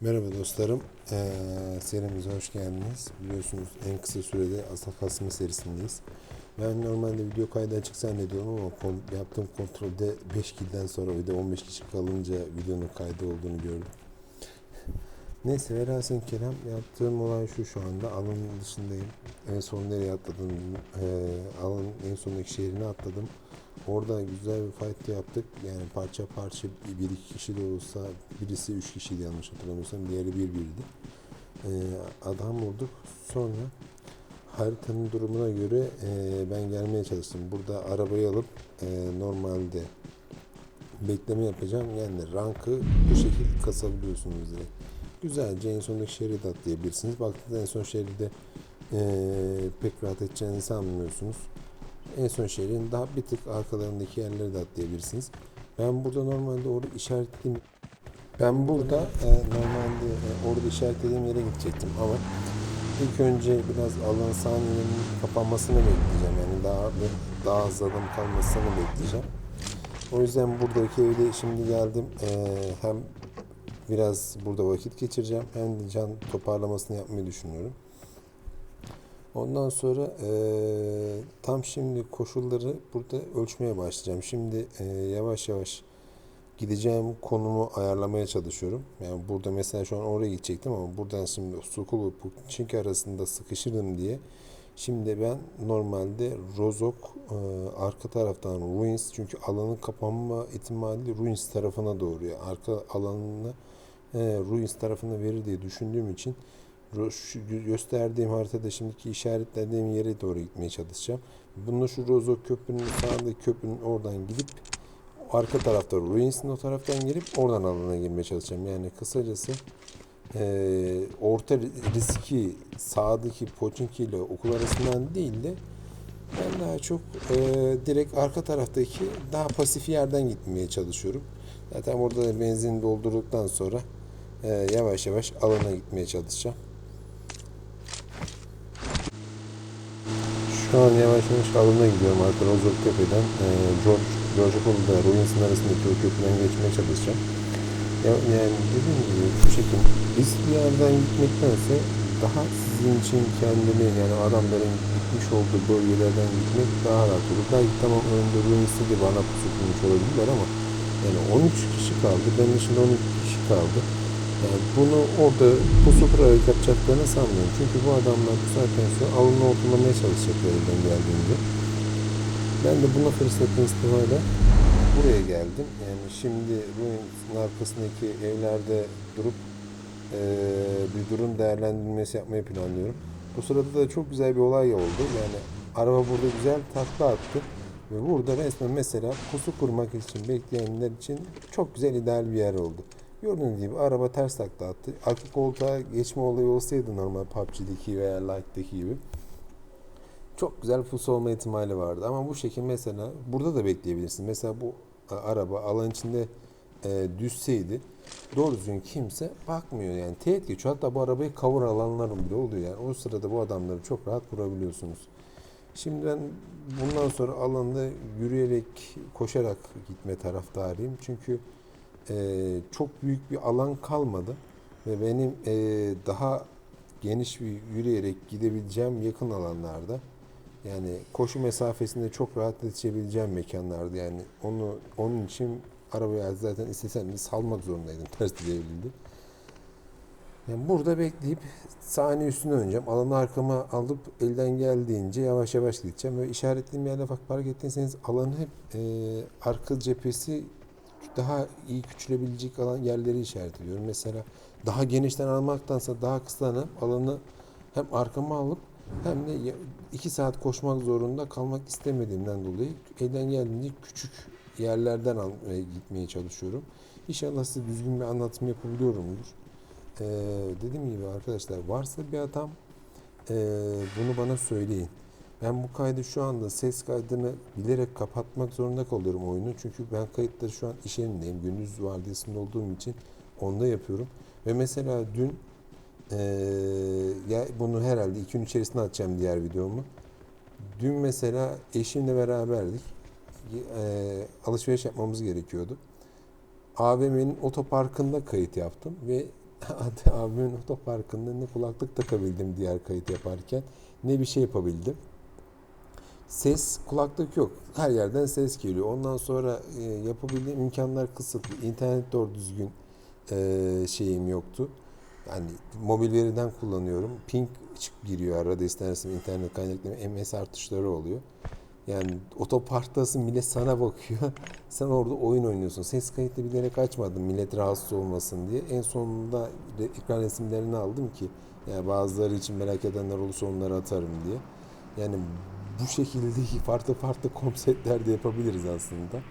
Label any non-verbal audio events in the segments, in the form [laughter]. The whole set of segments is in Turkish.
Merhaba dostlarım, ee, serimize hoş geldiniz. Biliyorsunuz en kısa sürede asaf asma serisindeyiz. Ben normalde video kaydı açık zannediyorum ama kon- yaptığım kontrolde 5 kilden sonra bir de 15 kişi kalınca videonun kaydı olduğunu gördüm. Neyse velhasıl kelam yaptığım olay şu şu anda alanın dışındayım. En son nereye atladım? Ee, alanın en sondaki şehrine atladım. Orada güzel bir fight yaptık. Yani parça parça bir, iki kişi de olsa birisi üç kişiydi yanlış hatırlamıyorsam. Diğeri bir birdi. Ee, adam vurduk. Sonra haritanın durumuna göre e, ben gelmeye çalıştım. Burada arabayı alıp e, normalde bekleme yapacağım. Yani rankı bu şekilde kasabiliyorsunuz direkt. Güzelce en sondaki şeridi atlayabilirsiniz. Baktığınızda en son şeride e, pek rahat edeceğinizi sanmıyorsunuz. En son şehrin daha bir tık arkalarındaki yerleri de atlayabilirsiniz. Ben burada normalde orada işaretlediğim ben burada e, normalde e, orada işaretlediğim yere gidecektim ama ilk önce biraz alan saniyenin kapanmasını bekleyeceğim. Yani daha daha az adam kalmasını bekleyeceğim. O yüzden buradaki evde şimdi geldim. E, hem biraz burada vakit geçireceğim hem de can toparlamasını yapmayı düşünüyorum. Ondan sonra eee, tam şimdi koşulları burada ölçmeye başlayacağım. Şimdi eee, yavaş yavaş gideceğim konumu ayarlamaya çalışıyorum. Yani burada mesela şu an oraya gidecektim ama buradan şimdi Sokol ve Pukçink arasında sıkışırım diye. Şimdi ben normalde Rozok eee, arka taraftan Ruins çünkü alanın kapanma ihtimali Ruins tarafına doğru. Yani arka alanını eee Ruins tarafına verir diye düşündüğüm için şu gö- gösterdiğim haritada şimdiki işaretlediğim yere doğru gitmeye çalışacağım. Bunu şu Rozok Köprü'nün sağındaki köprünün oradan gidip arka tarafta Ruins'in o taraftan girip oradan alana girmeye çalışacağım. Yani kısacası eee, orta ri- riski sağdaki Pochinki ile okul arasından değil de ben daha çok eee, direkt arka taraftaki daha pasif yerden gitmeye çalışıyorum. Zaten orada da benzin doldurduktan sonra eee, yavaş yavaş alana gitmeye çalışacağım. Şu an yavaş yavaş alana gidiyorum artık Rozok Tepe'den e, George, George Pool'da Ruins'in arasındaki o köprüden geçmeye çalışacağım. Ya, yani dediğim gibi bu şekilde risk bir yerden gitmektense daha sizin için kendini yani adamların gitmiş olduğu bölgelerden gitmek daha rahat olur. Belki tamam önünde Ruins'te de bana pusu olabilirler ama yani 13 kişi kaldı. Benim dışında 12 kişi kaldı. Yani bunu orada pusu kurarak yapacaklarını sanmıyorum. Çünkü bu adamlar bu saatten sonra alını ortalamaya çalışacaklar elden geldiğince. Ben de buna fırsatını istifade buraya geldim. Yani şimdi Ruins'in arkasındaki evlerde durup eee, bir durum değerlendirmesi yapmayı planlıyorum. Bu sırada da çok güzel bir olay oldu. Yani araba burada güzel takla attı. Ve burada resmen mesela pusu kurmak için bekleyenler için çok güzel ideal bir yer oldu. Gördüğünüz gibi araba ters takla attı. Arka koltuğa geçme olayı olsaydı normal PUBG'deki veya Lite'deki gibi çok güzel pusu olma ihtimali vardı. Ama bu şekil mesela burada da bekleyebilirsin. Mesela bu araba alan içinde e, düşseydi doğru düzgün kimse bakmıyor yani. Teğet geçiyor. Hatta bu arabayı kavur alanların bile oluyor yani. O sırada bu adamları çok rahat vurabiliyorsunuz. Şimdi ben bundan sonra alanda yürüyerek, koşarak gitme taraftarıyım. Çünkü e, çok büyük bir alan kalmadı ve benim e, daha geniş bir yürüyerek gidebileceğim yakın alanlarda yani koşu mesafesinde çok rahat yetişebileceğim mekanlardı yani onu onun için arabaya zaten istesem de salmak zorundaydım [laughs] ters devrildi. Yani burada bekleyip saniye üstüne oynayacağım. Alanı arkama alıp elden geldiğince yavaş yavaş gideceğim. Ve işaretlediğim yerde bak fark ettiyseniz alanın hep e, arka cephesi daha iyi küçülebilecek alan yerleri işaretliyorum. Mesela daha genişten almaktansa daha kısalanıp alanı hem arkama alıp hem de iki saat koşmak zorunda kalmak istemediğimden dolayı elden geldiğince küçük yerlerden al, e, gitmeye çalışıyorum. İnşallah size düzgün bir anlatım yapabiliyorumdur. Ee, dediğim gibi arkadaşlar varsa bir hatam ee, bunu bana söyleyin. Ben bu kaydı şu anda ses kaydını bilerek kapatmak zorunda kalıyorum oyunu. Çünkü ben kayıtları şu an iş yerindeyim. Gündüz vardiyasında olduğum için onda yapıyorum. Ve mesela dün ee, ya bunu herhalde iki gün içerisinde atacağım diğer videomu. Dün mesela eşimle beraberdik. Ee, alışveriş yapmamız gerekiyordu. AVM'nin otoparkında kayıt yaptım ve [laughs] abimin otoparkında ne kulaklık takabildim diğer kayıt yaparken ne bir şey yapabildim. Ses kulaklık yok. Her yerden ses geliyor. Ondan sonra e, yapabildiğim imkanlar kısıtlı. İnternet doğru düzgün e, şeyim yoktu. Yani mobil veriden kullanıyorum. Ping çık giriyor arada istersen internet kaynaklı MS artışları oluyor. Yani otoparktasın millet sana bakıyor. [laughs] Sen orada oyun oynuyorsun. Ses kayıtlı bilerek açmadım millet rahatsız olmasın diye. En sonunda ekran resimlerini aldım ki yani bazıları için merak edenler olursa onları atarım diye. Yani bu şekilde [laughs] farklı farklı konseptler de yapabiliriz aslında.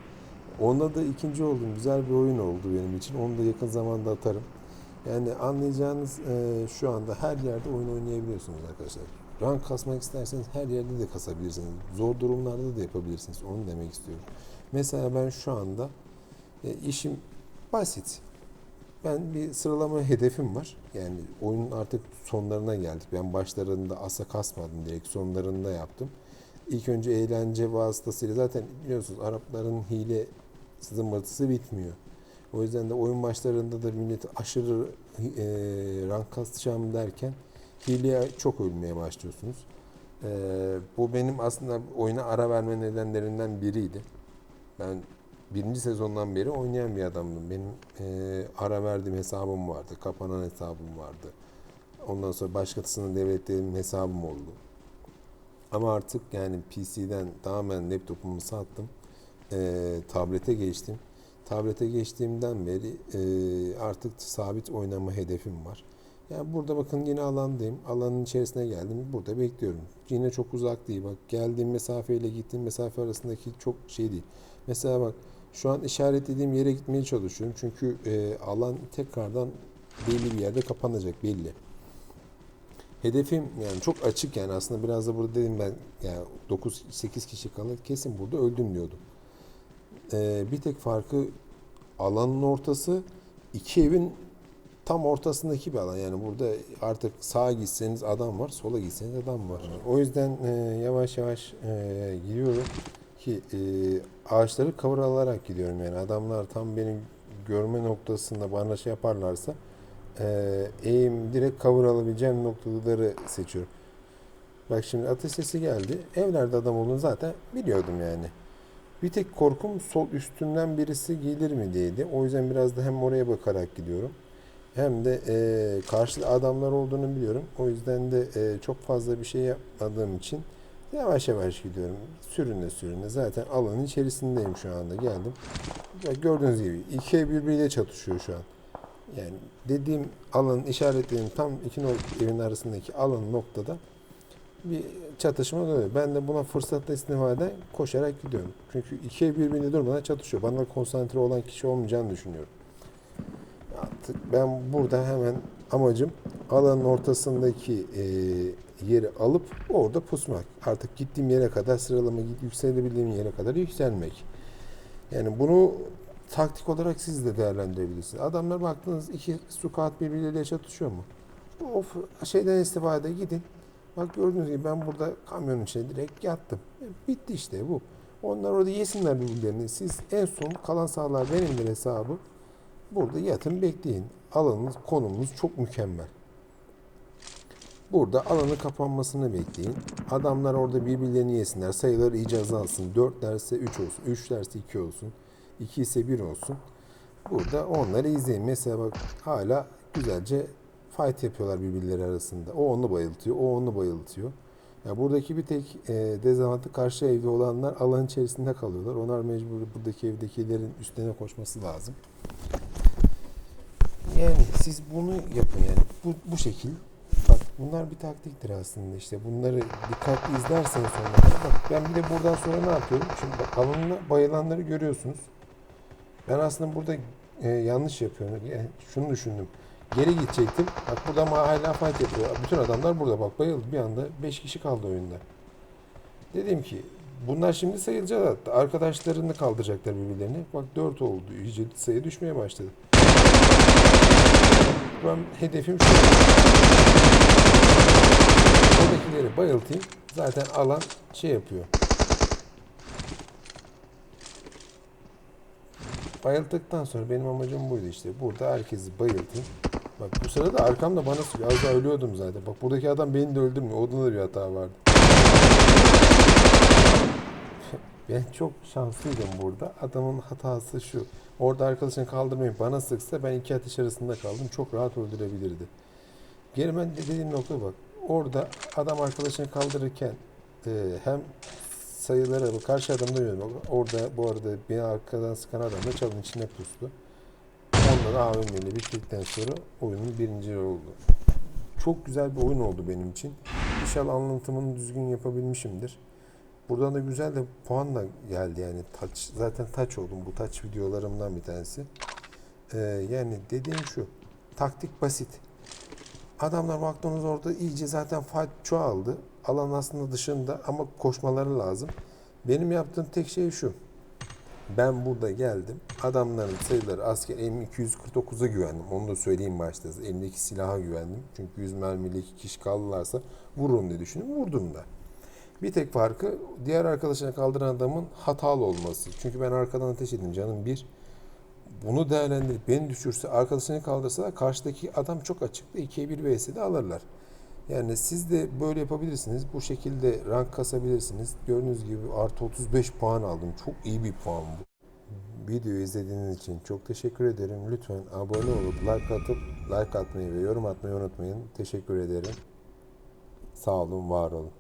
Onda da ikinci oldum. Güzel bir oyun oldu benim için. Onu da yakın zamanda atarım. Yani anlayacağınız e, şu anda her yerde oyun oynayabiliyorsunuz arkadaşlar. Rank kasmak isterseniz her yerde de kasabilirsiniz. Zor durumlarda da yapabilirsiniz. Onu demek istiyorum. Mesela ben şu anda e, işim basit. Ben bir sıralama hedefim var. Yani oyunun artık sonlarına geldik. Ben başlarında asa kasmadım direkt sonlarında yaptım. İlk önce eğlence vasıtasıyla zaten biliyorsunuz Arapların hile zımbırtısı bitmiyor. O yüzden de oyun başlarında da milleti aşırı e, rank kasacağım derken hileye çok ölmeye başlıyorsunuz. E, bu benim aslında oyuna ara verme nedenlerinden biriydi. Ben birinci sezondan beri oynayan bir adamdım. Benim e, ara verdiğim hesabım vardı, kapanan hesabım vardı. Ondan sonra başkasının devrettiğim hesabım oldu. Ama artık yani PC'den tamamen laptopumu sattım. E, tablete geçtim. Tablete geçtiğimden beri e, artık sabit oynama hedefim var. Yani burada bakın yine alandayım. Alanın içerisine geldim. Burada bekliyorum. Yine çok uzak değil. Bak geldiğim mesafeyle gittiğim mesafe arasındaki çok şey değil. Mesela bak şu an işaretlediğim yere gitmeye çalışıyorum. Çünkü e, alan tekrardan belli bir yerde kapanacak belli. Hedefim yani çok açık yani aslında biraz da burada dedim ben yani 9-8 kişi kalır kesin burada öldüm diyordum. Ee, bir tek farkı alanın ortası iki evin tam ortasındaki bir alan. Yani burada artık sağa gitseniz adam var, sola gitseniz adam var. O yüzden e, yavaş yavaş e, gidiyorum ki e, ağaçları cover alarak gidiyorum. Yani adamlar tam benim görme noktasında bana şey yaparlarsa e, eğim direkt cover alabileceğim noktaları seçiyorum. Bak şimdi ateş sesi geldi. Evlerde adam olduğunu zaten biliyordum yani. Bir tek korkum sol üstünden birisi gelir mi diyeydi. O yüzden biraz da hem oraya bakarak gidiyorum. Hem de e, karşıda adamlar olduğunu biliyorum. O yüzden de e, çok fazla bir şey yapmadığım için yavaş yavaş gidiyorum. Sürüne sürüne. Zaten alanın içerisindeyim şu anda. Geldim. Bak gördüğünüz gibi iki birbiriyle çatışıyor şu an. Yani dediğim alanın işaretlediğim tam iki evin arasındaki alan noktada bir çatışma oluyor. Ben de buna fırsatla istifaden koşarak gidiyorum. Çünkü iki ev birbirine durmadan çatışıyor. Bana konsantre olan kişi olmayacağını düşünüyorum. Artık ben burada hemen amacım alanın ortasındaki e, yeri alıp orada pusmak. Artık gittiğim yere kadar sıralama yükselebildiğim yere kadar yükselmek. Yani bunu taktik olarak siz de değerlendirebilirsiniz. Adamlar baktınız iki sukat birbirleriyle çatışıyor mu? O şeyden istifade gidin. Bak gördüğünüz gibi ben burada kamyonun içine direkt yattım. E, Bitti işte bu. Onlar orada yesinler birbirlerini. Siz en son kalan sahalar benimdir hesabı. Burada yatın bekleyin. Alanınız, konumunuz çok mükemmel. Burada alanın kapanmasını bekleyin. Adamlar orada birbirlerini yesinler. Sayılar iyice azalsın. 4 derse 3 olsun. 3 derse 2 olsun. 2 ise 1 olsun. Burada onları izleyin. Mesela bak hala güzelce fight yapıyorlar birbirleri arasında. O onu bayıltıyor, o onu bayıltıyor. Ya buradaki bir tek e, dezavantajı karşı evde olanlar alan içerisinde kalıyorlar. Onlar mecbur buradaki evdekilerin üstüne koşması lazım. Yani siz bunu yapın yani bu, bu şekil. Bak bunlar bir taktiktir aslında işte. Bunları dikkatli izlerseniz sonra. Bak ben bir de buradan sonra ne yapıyorum? Şimdi bak alanına bayılanları görüyorsunuz. Ben aslında burada e, yanlış yapıyorum. Yani şunu düşündüm. Geri gidecektim. Bak burada ama hala fight yapıyor. Bütün adamlar burada bak bayıldı. Bir anda 5 kişi kaldı oyunda. Dedim ki bunlar şimdi sayılacak. Arkadaşlarını kaldıracaklar birbirlerini. Bak 4 oldu. İyice sayı düşmeye başladı. Ben hedefim şu. Oradakileri bayıltayım. Zaten alan şey yapıyor. Bayılttıktan sonra benim amacım buydu işte. Burada herkesi bayıltayım. Bak bu sırada arkamda bana sıkıyor. Az daha ölüyordum zaten. Bak buradaki adam beni de öldürmüyor. Onda da bir hata vardı. [laughs] ben çok şanslıydım burada. Adamın hatası şu. Orada arkadaşını kaldırmayıp bana sıksa ben iki ateş arasında kaldım. Çok rahat öldürebilirdi. Geri ben de dediğim nokta bak. Orada adam arkadaşını kaldırırken e, hem sayılara bak karşı adamda yöneliyor. Orada bu arada beni arkadan sıkan adam da çalın içine pustu. Ondan da AVM'yle bittikten sonra oyunun birinci oldu. Çok güzel bir oyun oldu benim için. İnşallah anlatımını düzgün yapabilmişimdir. Buradan da güzel de puan da geldi yani touch, zaten touch oldum bu touch videolarımdan bir tanesi. Ee, yani dediğim şu taktik basit. Adamlar baktığınız orada iyice zaten fight çoğaldı. Alan aslında dışında ama koşmaları lazım. Benim yaptığım tek şey şu. Ben burada geldim. Adamların sayıları asker M249'a güvendim. Onu da söyleyeyim başta. Elimdeki silaha güvendim. Çünkü 100 mermiyle iki kişi kaldılarsa vururum diye düşündüm. Vurdum da. Bir tek farkı diğer arkadaşına kaldıran adamın hatalı olması. Çünkü ben arkadan ateş edeyim canım bir. Bunu değerlendirip beni düşürse arkadaşını kaldırsa da karşıdaki adam çok açıkta 2'ye 1 vs'de alırlar. Yani siz de böyle yapabilirsiniz. Bu şekilde rank kasabilirsiniz. Gördüğünüz gibi artı 35 puan aldım. Çok iyi bir puan bu. Videoyu izlediğiniz için çok teşekkür ederim. Lütfen abone olup like atıp like atmayı ve yorum atmayı unutmayın. Teşekkür ederim. Sağ olun, var olun.